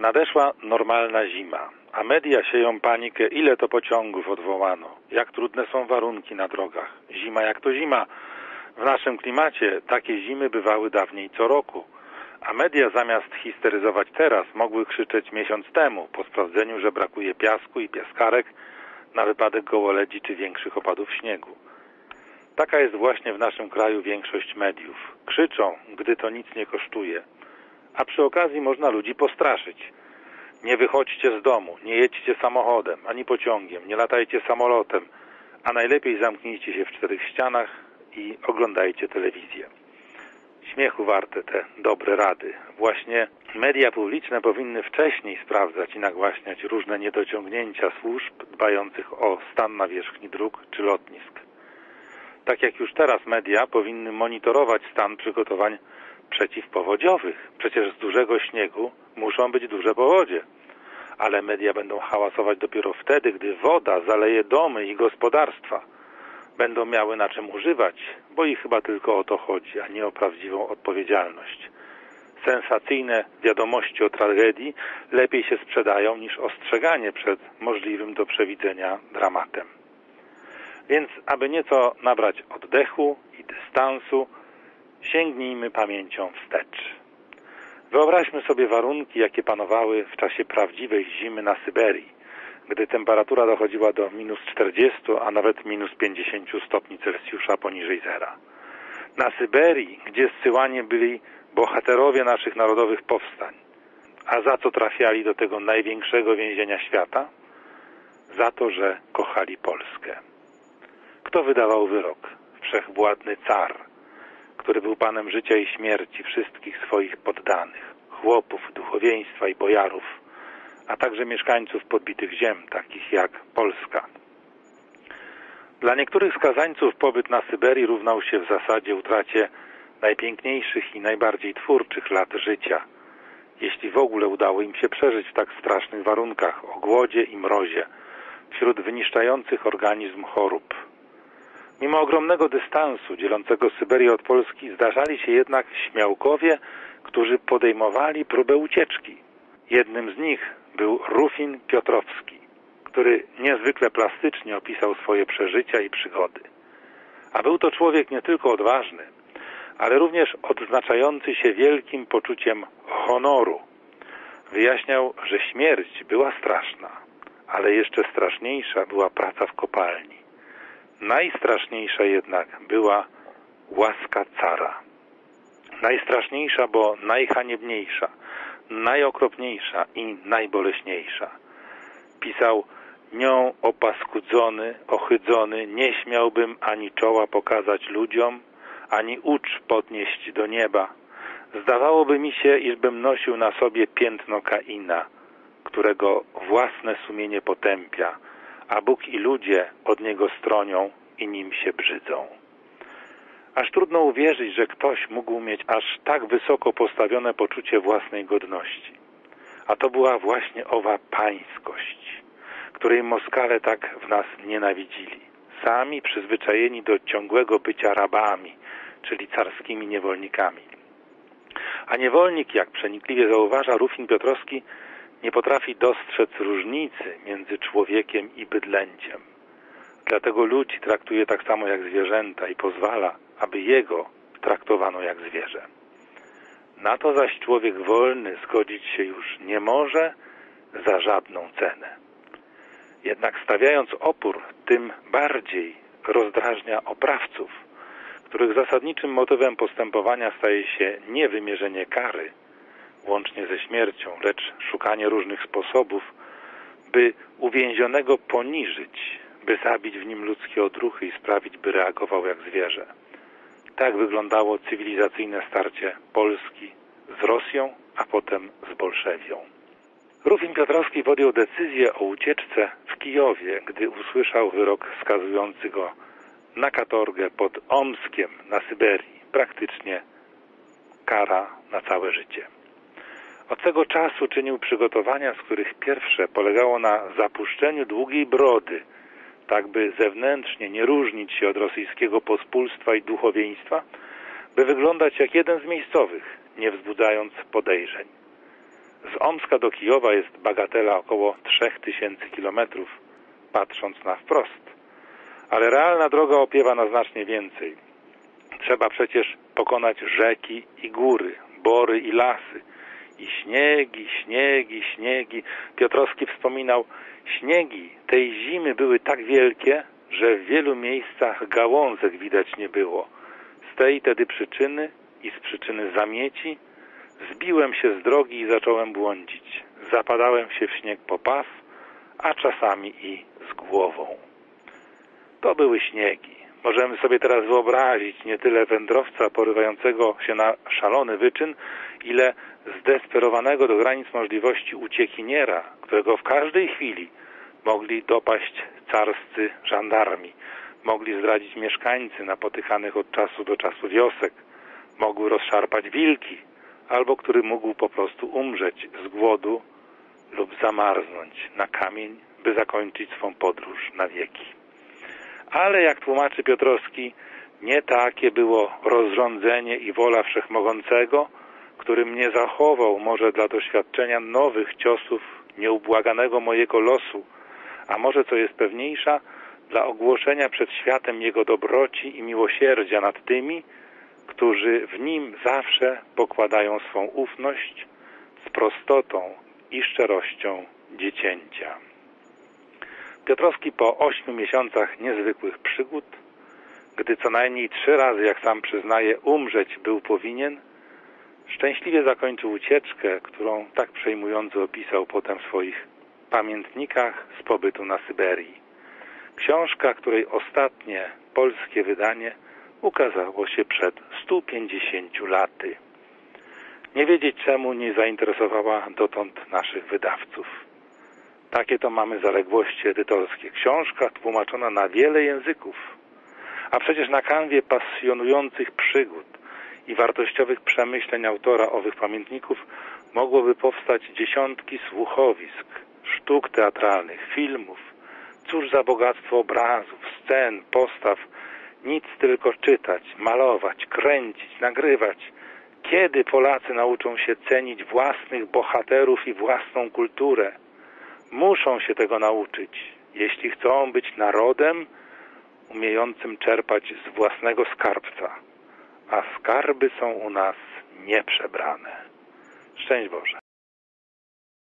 Nadeszła normalna zima, a media sieją panikę, ile to pociągów odwołano, jak trudne są warunki na drogach. Zima jak to zima. W naszym klimacie takie zimy bywały dawniej co roku, a media zamiast histeryzować teraz, mogły krzyczeć miesiąc temu, po sprawdzeniu, że brakuje piasku i piaskarek na wypadek gołoledzi czy większych opadów śniegu. Taka jest właśnie w naszym kraju większość mediów. Krzyczą, gdy to nic nie kosztuje. A przy okazji można ludzi postraszyć. Nie wychodźcie z domu, nie jedźcie samochodem, ani pociągiem, nie latajcie samolotem, a najlepiej zamknijcie się w czterech ścianach i oglądajcie telewizję. Śmiechu warte te dobre rady. Właśnie media publiczne powinny wcześniej sprawdzać i nagłaśniać różne niedociągnięcia służb dbających o stan nawierzchni dróg czy lotnisk. Tak jak już teraz media powinny monitorować stan przygotowań przeciwpowodziowych. Przecież z dużego śniegu muszą być duże powodzie. Ale media będą hałasować dopiero wtedy, gdy woda zaleje domy i gospodarstwa. Będą miały na czym używać, bo ich chyba tylko o to chodzi, a nie o prawdziwą odpowiedzialność. Sensacyjne wiadomości o tragedii lepiej się sprzedają niż ostrzeganie przed możliwym do przewidzenia dramatem. Więc, aby nieco nabrać oddechu i dystansu, sięgnijmy pamięcią wstecz. Wyobraźmy sobie warunki, jakie panowały w czasie prawdziwej zimy na Syberii, gdy temperatura dochodziła do minus 40, a nawet minus 50 stopni Celsjusza poniżej zera. Na Syberii, gdzie zsyłani byli bohaterowie naszych narodowych powstań. A za co trafiali do tego największego więzienia świata? Za to, że kochali Polskę. Kto wydawał wyrok? Wszechwładny car, który był panem życia i śmierci wszystkich swoich poddanych, chłopów, duchowieństwa i bojarów, a także mieszkańców podbitych ziem, takich jak Polska. Dla niektórych skazańców pobyt na Syberii równał się w zasadzie utracie najpiękniejszych i najbardziej twórczych lat życia, jeśli w ogóle udało im się przeżyć w tak strasznych warunkach, o głodzie i mrozie, wśród wyniszczających organizm chorób. Mimo ogromnego dystansu dzielącego Syberię od Polski zdarzali się jednak śmiałkowie, którzy podejmowali próbę ucieczki. Jednym z nich był Rufin Piotrowski, który niezwykle plastycznie opisał swoje przeżycia i przygody. A był to człowiek nie tylko odważny, ale również odznaczający się wielkim poczuciem honoru. Wyjaśniał, że śmierć była straszna, ale jeszcze straszniejsza była praca w kopalni. Najstraszniejsza jednak była łaska cara. Najstraszniejsza, bo najhaniebniejsza, najokropniejsza i najboleśniejsza. Pisał, nią opaskudzony, ochydzony, nie śmiałbym ani czoła pokazać ludziom, ani ucz podnieść do nieba. Zdawałoby mi się, iżbym nosił na sobie piętno Kaina, którego własne sumienie potępia, a Bóg i ludzie od niego stronią i nim się brzydzą. Aż trudno uwierzyć, że ktoś mógł mieć aż tak wysoko postawione poczucie własnej godności. A to była właśnie owa pańskość, której Moskale tak w nas nienawidzili. Sami przyzwyczajeni do ciągłego bycia rabami, czyli carskimi niewolnikami. A niewolnik, jak przenikliwie zauważa Rufin Piotrowski, nie potrafi dostrzec różnicy między człowiekiem i bydlęciem. Dlatego ludzi traktuje tak samo jak zwierzęta i pozwala, aby jego traktowano jak zwierzę. Na to zaś człowiek wolny zgodzić się już nie może za żadną cenę. Jednak stawiając opór, tym bardziej rozdrażnia oprawców, których zasadniczym motywem postępowania staje się nie wymierzenie kary, łącznie ze śmiercią, lecz szukanie różnych sposobów, by uwięzionego poniżyć, by zabić w nim ludzkie odruchy i sprawić, by reagował jak zwierzę. Tak wyglądało cywilizacyjne starcie Polski z Rosją, a potem z Bolszewią. Rufin Piotrowski podjął decyzję o ucieczce w Kijowie, gdy usłyszał wyrok skazujący go na katorgę pod Omskiem na Syberii. Praktycznie kara na całe życie. Od tego czasu czynił przygotowania, z których pierwsze polegało na zapuszczeniu długiej brody, tak by zewnętrznie nie różnić się od rosyjskiego pospólstwa i duchowieństwa, by wyglądać jak jeden z miejscowych, nie wzbudzając podejrzeń. Z Omska do Kijowa jest bagatela około 3000 kilometrów, patrząc na wprost. Ale realna droga opiewa na znacznie więcej. Trzeba przecież pokonać rzeki i góry, bory i lasy. I śniegi, śniegi, śniegi. Piotrowski wspominał, śniegi tej zimy były tak wielkie, że w wielu miejscach gałązek widać nie było. Z tej tedy przyczyny i z przyczyny zamieci zbiłem się z drogi i zacząłem błądzić. Zapadałem się w śnieg po pas, a czasami i z głową. To były śniegi. Możemy sobie teraz wyobrazić nie tyle wędrowca porywającego się na szalony wyczyn, ile zdesperowanego do granic możliwości uciekiniera, którego w każdej chwili mogli dopaść carscy żandarmi, mogli zdradzić mieszkańcy napotykanych od czasu do czasu wiosek, mogły rozszarpać wilki, albo który mógł po prostu umrzeć z głodu lub zamarznąć na kamień, by zakończyć swą podróż na wieki. Ale jak tłumaczy Piotrowski, nie takie było rozrządzenie i wola Wszechmogącego, który mnie zachował może dla doświadczenia nowych ciosów nieubłaganego mojego losu, a może co jest pewniejsza, dla ogłoszenia przed światem Jego dobroci i miłosierdzia nad tymi, którzy w Nim zawsze pokładają swą ufność z prostotą i szczerością dziecięcia. Piotrowski po ośmiu miesiącach niezwykłych przygód, gdy co najmniej trzy razy, jak sam przyznaje, umrzeć był powinien, szczęśliwie zakończył ucieczkę, którą tak przejmująco opisał potem w swoich pamiętnikach z pobytu na Syberii. Książka, której ostatnie polskie wydanie ukazało się przed 150 laty. Nie wiedzieć czemu nie zainteresowała dotąd naszych wydawców. Takie to mamy zaległości edytorskie. Książka tłumaczona na wiele języków, a przecież na kanwie pasjonujących przygód i wartościowych przemyśleń autora owych pamiętników mogłoby powstać dziesiątki słuchowisk, sztuk teatralnych, filmów. Cóż za bogactwo obrazów, scen, postaw, nic tylko czytać, malować, kręcić, nagrywać. Kiedy Polacy nauczą się cenić własnych bohaterów i własną kulturę? Muszą się tego nauczyć, jeśli chcą być narodem umiejącym czerpać z własnego skarbca. A skarby są u nas nieprzebrane. Szczęść Boże.